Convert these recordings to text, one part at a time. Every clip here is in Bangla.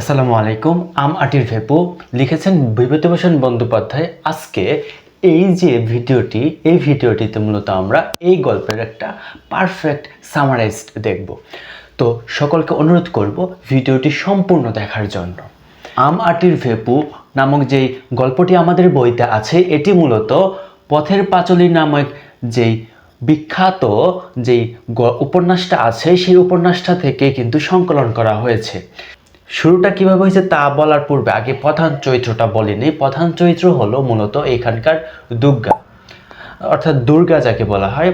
আসসালামু আলাইকুম, আম আটির ভেপু। লিখেছেন বিভূতিভূষণ বন্দ্যোপাধ্যায়। আজকে এই যে ভিডিওটি, এই ভিডিওটিতে মূলত আমরা এই গল্পের একটা পারফেক্ট সামারাইজ দেখব। তো সকলকে অনুরোধ করব ভিডিওটি সম্পূর্ণ দেখার জন্য। আম আটির ভেপু নামক যেই গল্পটি আমাদের বইতে আছে, এটি মূলত পথের পাঁচলি নামক যেই বিখ্যাত যেই উপন্যাসটা আছে, সেই উপন্যাসটা থেকে কিন্তু সংকলন করা হয়েছে। শুরুটা কীভাবে হয়েছে তা বলার পূর্বে, আগে প্রধান চরিত্রটা বলিনি। প্রধান চরিত্র হলো মূলত এখানকার দুর্গা, অর্থাৎ দুর্গা যাকে বলা হয়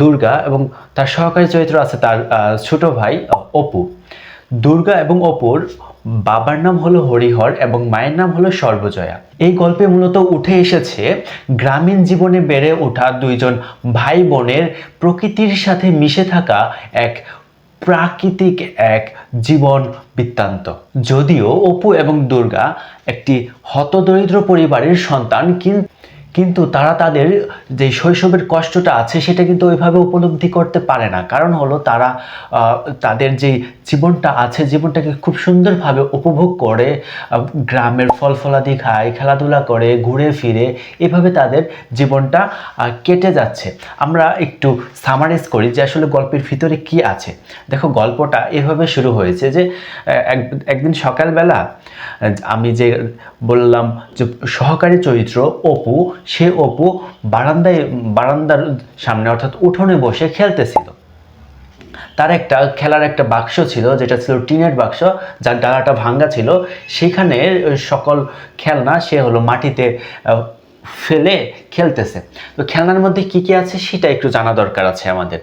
দুর্গা এবং তার সহকারী চরিত্র আছে তার ছোট ভাই অপু। দুর্গা এবং অপুর বাবার নাম হলো হরিহর এবং মায়ের নাম হলো সর্বজয়া। এই গল্পে মূলত উঠে এসেছে গ্রামীণ জীবনে বেড়ে ওঠা দুইজন ভাই বোনের প্রকৃতির সাথে মিশে থাকা এক প্রাকৃতিক এক জীবন বৃত্তান্ত। যদিও অপু এবং দুর্গা একটি হতদরিদ্র পরিবারের সন্তান কিন- কিন্তু তারা তাদের যে শৈশবের কষ্টটা আছে, সেটা কিন্তু ওইভাবে উপলব্ধি করতে পারে না। কারণ হলো তারা তাদের যে জীবনটা আছে, জীবনটাকে খুব সুন্দরভাবে উপভোগ করে গ্রামের ফল ফলাদি খায়, খেলাধুলা করে, ঘুরে ফিরে, এভাবে তাদের জীবনটা কেটে যাচ্ছে। আমরা একটু সামারাইজ করি যে আসলে গল্পের ভিতরে কি আছে। দেখো, গল্পটা এভাবে শুরু হয়েছে যে এক- একদিন সকালবেলা আমি যে বললাম যে সহকারী চরিত্র অপু সে অপু বারান্দায়, বারান্দার সামনে অর্থাৎ উঠোনে বসে খেলতেছিল। তার একটা খেলার একটা বাক্স ছিল, যেটা ছিল টিনের বাক্স, যার ডালাটা ভাঙ্গা ছিল। সেখানে সকল খেলনা সে হলো মাটিতে ফেলে খেলতেছে। তো খেলনার মধ্যে কি কি আছে সেটা একটু জানা দরকার আছে আমাদের।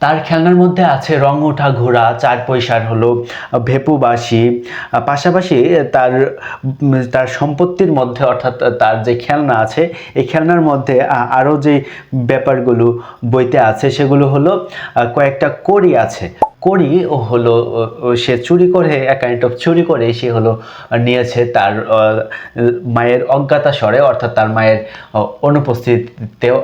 তার খেলনার মধ্যে আছে রং ওঠা ঘোড়া চার পয়সার হলো ভেপু বাঁশি পাশাপাশি তার তার সম্পত্তির মধ্যে অর্থাৎ তার যে খেলনা আছে এই খেলনার মধ্যে আরও যে ব্যাপারগুলো বইতে আছে সেগুলো হলো কয়েকটা কড়ি আছে। ও হলো সে চুরি করে কাইন্ড অফ চুরি করে সে হলো নিয়েছে তার মায়ের অজ্ঞাতা স্বরে অর্থাৎ তার মায়ের আহ, অনুপস্থিতিতেও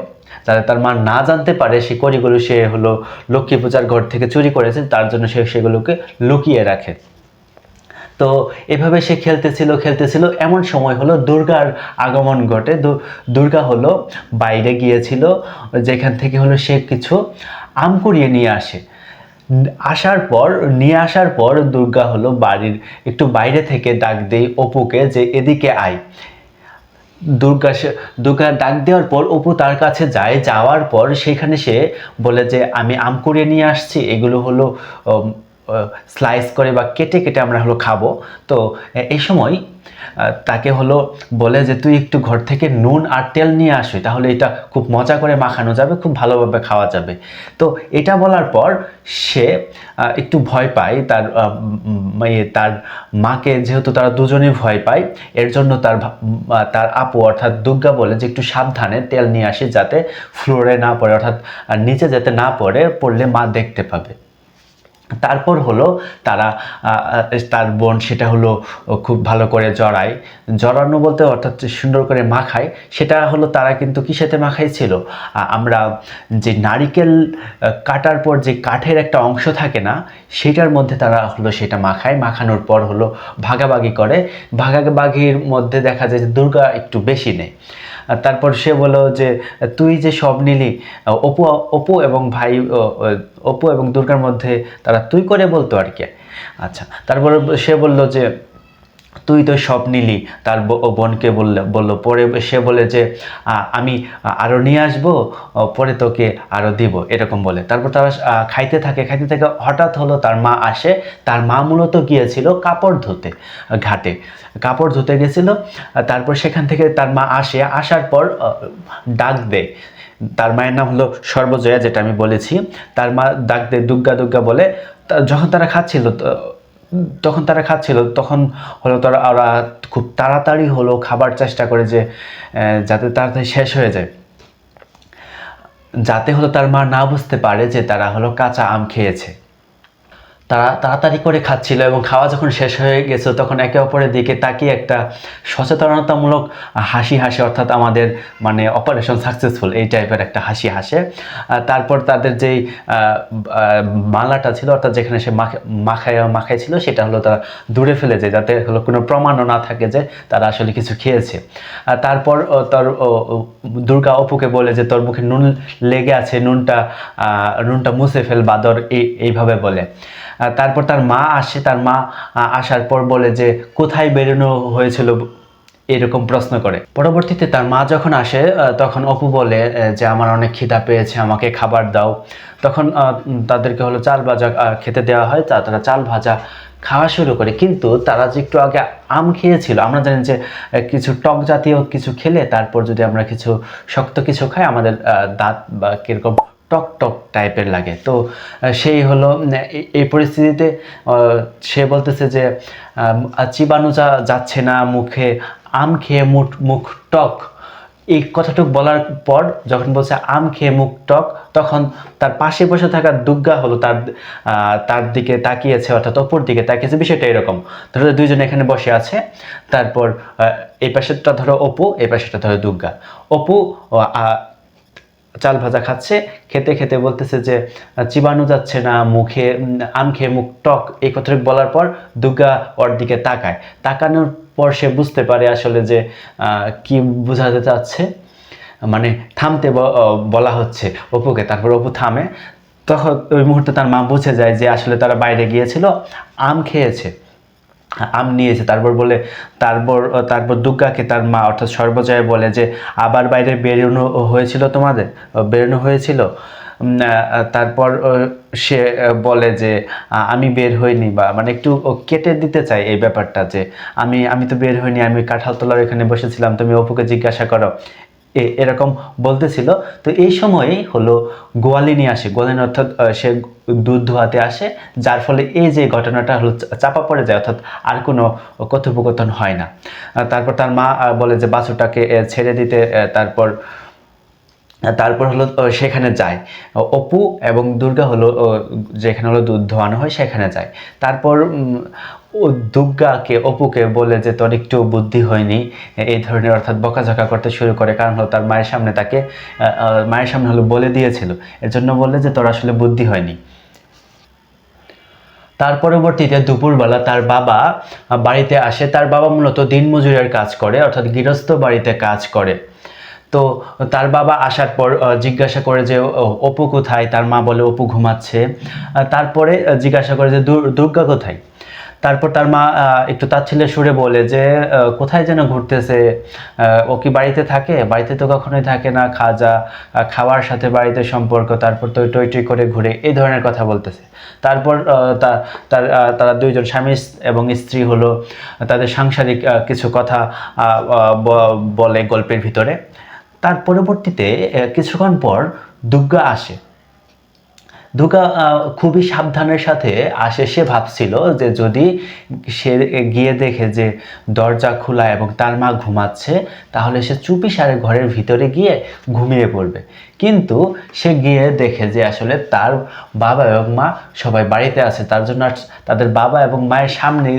যাতে তার মা না জানতে পারে সে কড়িগুলো সে হলো লক্ষ্মী পূজার ঘর থেকে চুরি করেছে, তার জন্য সে সেগুলোকে লুকিয়ে রাখে। তো এভাবে সে খেলতেছিল খেলতেছিল। এমন সময় হলো দুর্গার আগমন ঘটে। দুর্গা হলো বাইরে গিয়েছিল, যেখান থেকে হলো সে কিছু আম কুড়িয়ে নিয়ে আসে। আসার পর, নিয়ে আসার পর দুর্গা হলো বাড়ির একটু বাইরে থেকে ডাক দেয় অপুকে যে, এদিকে আয়। দুর্গা দুর্গা ডাক দেওয়ার পর অপু তার কাছে যায়। যাওয়ার পর সেখানে সে বলে যে, আমি আম কুড়িয়ে নিয়ে আসছি। এগুলো হলো স্লাইস করে বা কেটে কেটে আমরা হলো খাব। তো এই সময় তাকে হলো বলে যে তুই একটু ঘর থেকে নুন আর তেল নিয়ে আসবি তাহলে এটা খুব মজা করে মাখানো যাবে খুব ভালোভাবে খাওয়া যাবে। তো এটা বলার পর সে একটু ভয় পায় তার ইয়ে, তার মাকে যেহেতু তারা দুজনেই ভয় পায় এর জন্য তার তার আপু অর্থাৎ দুর্গা বলে যে একটু সাবধানে তেল নিয়ে আসি যাতে ফ্লোরে না পড়ে অর্থাৎ নিচে যাতে না পড়ে পড়লে মা দেখতে পাবে। তারপর হলো তারা তার বোন সেটা হলো খুব ভালো করে জড়ায়। জড়ানো বলতে অর্থাৎ সুন্দর করে মাখায়, সেটা হলো তারা কিন্তু কিসেতে মাখাইছিল আমরা যে নারিকেল কাটার পর যে কাঠের একটা অংশ থাকে না, সেটার মধ্যে তারা হলো সেটা মাখায়। মাখানোর পর হলো ভাগাভাগি করে। ভাগাভাগির মধ্যে দেখা যায় যে দুর্গা একটু বেশি নেয়। তারপর সে বলো যে, তুই যে সব নিলি, অপু অপু এবং ভাই অপু এবং দুর্গার মধ্যে তারা তুই করে বলতো আর কি? আচ্ছা তারপর সে বলল যে তুই তো সব নিলি। তার বোনকে বললে বলল, পরে সে বলে যে আমি আরও নিয়ে আসব পরে তোকে আরও দিব। এরকম বলে। তারপর তারা খাইতে থাকে। খাইতে থাকে, হঠাৎ হলো তার মা আসে। তার মা মূলত গিয়েছিল কাপড় ধুতে, ঘাটে। কাপড় ধুতে গেছিল, তারপর সেখান থেকে তার মা আসে। আসার পর ডাক দেয়। তার মায়ের নাম হলো সর্বজয়া, যেটা আমি বলেছি। তার মা ডাক দেয় দুর্গা দুর্গা বলে। যখন তারা খাচ্ছিল, তো- তখন তারা খাচ্ছিল, তখন হলো তারা, ওরা খুব তাড়াতাড়ি হলো খাবার চেষ্টা করে যে যাতে তাড়াতাড়ি শেষ হয়ে যায়। যাতে হলো তার মা না বুঝতে পারে যে তারা হলো কাঁচা আম খেয়েছে। তারা তাড়াতাড়ি করে খাচ্ছিল এবং খাওয়া যখন শেষ হয়ে গেছে, তখন একে অপরের দিকে তাকিয়ে একটা সচেতনতামূলক হাসি হাসে, অর্থাৎ আমাদের মানে অপারেশন সাকসেসফুল এই টাইপের একটা হাসি হাসে। তারপর তাদের যেই মালাটা ছিল, অর্থাৎ যেখানে সে মাখা, মাখায় মাখায় ছিল সেটা হলো তারা দূরে ফেলে যায়, যাতে হলো কোনো প্রমাণও না থাকে যে তারা আসলে কিছু খেয়েছে। তারপর তোর দুর্গা অপুকে বলে যে, তোর মুখে নুন লেগে আছে, নুনটা নুনটা মুছে ফেল বাদর এই এইভাবে বলে। তারপর তার মা আসে, তার মা আসার পর বলে যে, কোথায় বেরোনো হয়েছিল? এরকম প্রশ্ন করে। পরবর্তীতে তার মা যখন আসে তখন অপু বলে যে, আমার অনেক খিদা পেয়েছে, আমাকে খাবার দাও। তখন তাদেরকে হলো চাল ভাজা খেতে দেওয়া হয়। তা, তারা চাল ভাজা খাওয়া শুরু করে। কিন্তু তারা যে, একটু আগে আম খেয়েছিল, আমরা জানি যে কিছু টক জাতীয় কিছু খেলে তারপর যদি আমরা কিছু শক্ত কিছু খাই, আমাদের দাঁত বা কীরকম টক টক টাইপের লাগে। তো সেই হলো এই পরিস্থিতিতে সে বলতেছে যে চিবানো যা যাচ্ছে না মুখে, আম খেয়ে মুখ মুখ টক। এই কথাটুকু বলার পর যখন বলছে আম খেয়ে মুখ টক, তখন তার পাশে বসে থাকা দুর্গা হলো তার তার দিকে তাকিয়েছে, অর্থাৎ অপর দিকে তাকিয়েছে, বিষয়টা এরকম। ধরো দুইজন এখানে বসে আছে, তারপর এই পাশেরটা ধরো অপু, এই পাশেরটা ধরো দুর্গা অপু চাল ভাজা খাচ্ছে, খেতে খেতে বলতেছে যে চিবানো যাচ্ছে না, মুখে, আম খেয়ে মুখ টক, এই কথাটুকু বলার পর দুর্গা ওর দিকে তাকায়। তাকানোর পর সে বুঝতে পারে আসলে যে কি বোঝাতে চাচ্ছে। মানে থামতে বলা হচ্ছে অপুকে। তারপর অপু থামে। তখন ওই মুহূর্তে তার মা বুঝে যায় যে আসলে তারা বাইরে গিয়েছিল, আম খেয়েছে। আম নিয়েছে, তারপর বলে, তারপর তারপর দুর্গাকে তার মা অর্থাৎ সর্বজয় বলে যে, আবার বাইরে বেরোনো হয়েছিল তোমাদের? বেরোনো হয়েছিল? তারপর সে বলে যে আমি বের হইনি বা মানে একটু কেটে দিতে চাই এই ব্যাপারটা যে, আমি আমি তো বের হইনি, আমি কাঁঠালতলার এখানে বসেছিলাম, তুমি অপুকে জিজ্ঞাসা করো। এরকম বলতেছিল। তো এই সময়ই হলো গোয়ালিনী আসে। গোয়ালিনী অর্থাৎ সে দুধ ধোয়াতে আসে, যার ফলে এই যে ঘটনাটা হলো চাপা পড়ে যায়, অর্থাৎ আর কোনো কথোপকথন হয় না। তারপর তার মা বলে যে বাছুরটাকে ছেড়ে দিতে তারপর তারপর হলো সেখানে যায়। অপু এবং দুর্গা হলো যেখানে হলো দুধ ধোয়ানো হয় সেখানে যায়। তারপর দুর্গাকে, অপুকে বলে যে, তোর একটু বুদ্ধি হয়নি। এই ধরনের অর্থাৎ বকাঝকা করতে শুরু করে। কারণ হলো, তার মায়ের সামনে তাকে মায়ের সামনে হলো বলে দিয়েছিল। এর জন্য বললে যে, তোর আসলে বুদ্ধি হয়নি। তার পরবর্তীতে দুপুরবেলা তার বাবা বাড়িতে আসে। তার বাবা মূলত দিনমজুরের কাজ করে, অর্থাৎ গৃহস্থ বাড়িতে কাজ করে। তো তার বাবা আসার পর জিজ্ঞাসা করে যে অপু কোথায়? তার মা বলে, অপু ঘুমাচ্ছে। তারপরে জিজ্ঞাসা করে যে দুর্গা কোথায়? তারপর তার মা একটু তার তাচ্ছিল্যের সুরে বলে যে কোথায় যেন ঘুরতেছে? ও কি বাড়িতে থাকে? বাড়িতে তো কখনোই থাকে না, খাজা খাওয়ার সাথে বাড়িতে সম্পর্ক, তারপর তো টই টই করে ঘুরে, এই ধরনের কথা বলতেছে। তারপর তার তারা দুইজন স্বামী এবং স্ত্রী হলো, তাদের সাংসারিক কিছু কথা বলে গল্পের ভিতরে। তার পরবর্তীতে কিছুক্ষণ পর দুর্গা আসে। দুর্গা খুবই সাবধানের সাথে আসে। সে ভাবছিল যে যদি সে গিয়ে দেখে যে দরজা খোলা এবং তার মা ঘুমাচ্ছে, তাহলে সে চুপি সারে ঘরের ভিতরে গিয়ে ঘুমিয়ে পড়বে। কিন্তু সে গিয়ে দেখে যে আসলে তার বাবা এবং মা সবাই বাড়িতে আছে। তার জন্য তাদের বাবা এবং মায়ের সামনে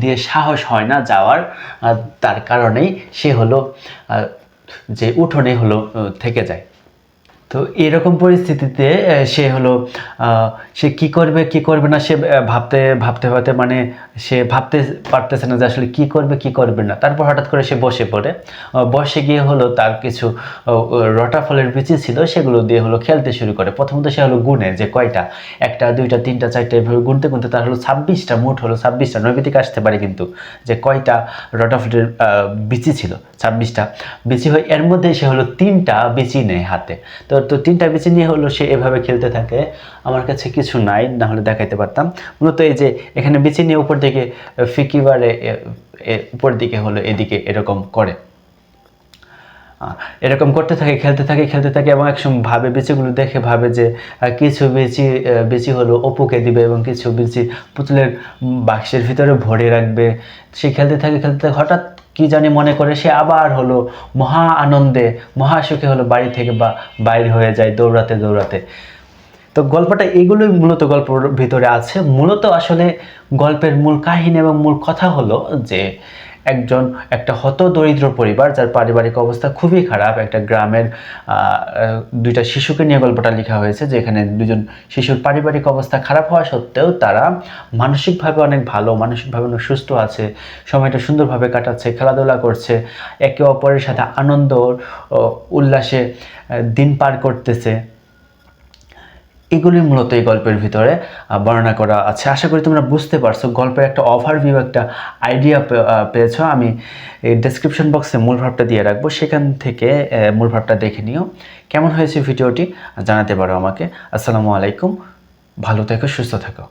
দিয়ে সাহস হয় না যাওয়ার। তার কারণেই সে হলো যে উঠোনে হলো থেকে যায়। তো এরকম পরিস্থিতিতে সে হলো সে কি করবে কি করবে না, সে ভাবতে ভাবতে ভাবতে মানে সে ভাবতে পারতেছে না যে আসলে কি করবে কি করবে না। তারপর হঠাৎ করে সে বসে পড়ে। বসে গিয়ে হলো তার কিছু রটা ফলের বিচি ছিল, সেগুলো দিয়ে হলো খেলতে শুরু করে। প্রথমত সে হলো গুনে যে কয়টা? একটা, দুইটা, তিনটা, চারটা, এভাবে গুনতে গুনতে তার হলো ছাব্বিশটা, মোট হলো ছাব্বিশটা নৈবেদিক আসতে পারে কিন্তু, যে কয়টা রটা ফলের বিচি ছিল, ছাব্বিশটা বিচি হয়ে, এর মধ্যে সে হলো তিনটা বিচি নেয় হাতে। তো তো তিনটা বিচি নিয়ে হলো সে এভাবে খেলতে থাকে। আমার কাছে কিছু নাই, না হলে দেখাইতে পারতাম। মূলত এই যে এখানে বিচি নিয়ে উপর দিকে ফিকিবারে উপর দিকে হলো এদিকে এরকম করে। এরকম করতে থাকে, খেলতে থাকে খেলতে থাকে এবং একসময় ভাবে বিচিগুলো দেখে ভাবে যে কিছু বিচি বিচি হলো অপুকে দিবে এবং কিছু বিচি পুতুলের বাক্সের ভিতরে ভরে রাখবে। সে খেলতে থাকে খেলতে থাকে, হঠাৎ কি জানি মনে করে সে আবার হলো মহা আনন্দে, মহা সুখে হলো বাড়ি থেকে বা বাইর হয়ে যায় দৌড়াতে দৌড়াতে। তো গল্পটা এগুলোই মূলত গল্পের ভিতরে আছে। মূলত আসলে গল্পের মূল কাহিনী এবং মূল কথা হলো যে একজন, একটা হত দরিদ্র পরিবার যার পারিবারিক অবস্থা খুবই খারাপ। একটা গ্রামের দুইটা শিশুকে নিয়ে গল্পটা লেখা হয়েছে, যেখানে দুজন শিশুর পারিবারিক অবস্থা খারাপ হওয়া সত্ত্বেও তারা মানসিকভাবে অনেক ভালো, মানসিকভাবে অনেক সুস্থ আছে, সময়টা সুন্দরভাবে কাটাচ্ছে, খেলাধুলা করছে, একে অপরের সাথে আনন্দ উল্লাসে দিন পার করতেছে। এগুলি মূলত এই গল্পের ভিতরে বর্ণনা করা আছে। আশা করি তোমরা বুঝতে পারছ, গল্পের একটা ওভারভিউ একটা আইডিয়া পেয়েছ। আমি ডেসক্রিপশন বক্সে মূল ভাবটা দিয়ে রাখব। সেখান থেকে মূল ভাবটা দেখে নিও। কেমন হয়েছে ভিডিওটি জানাতে পারো আমাকে। আসসালামু আলাইকুম। ভালো থেকো, সুস্থ থেকো।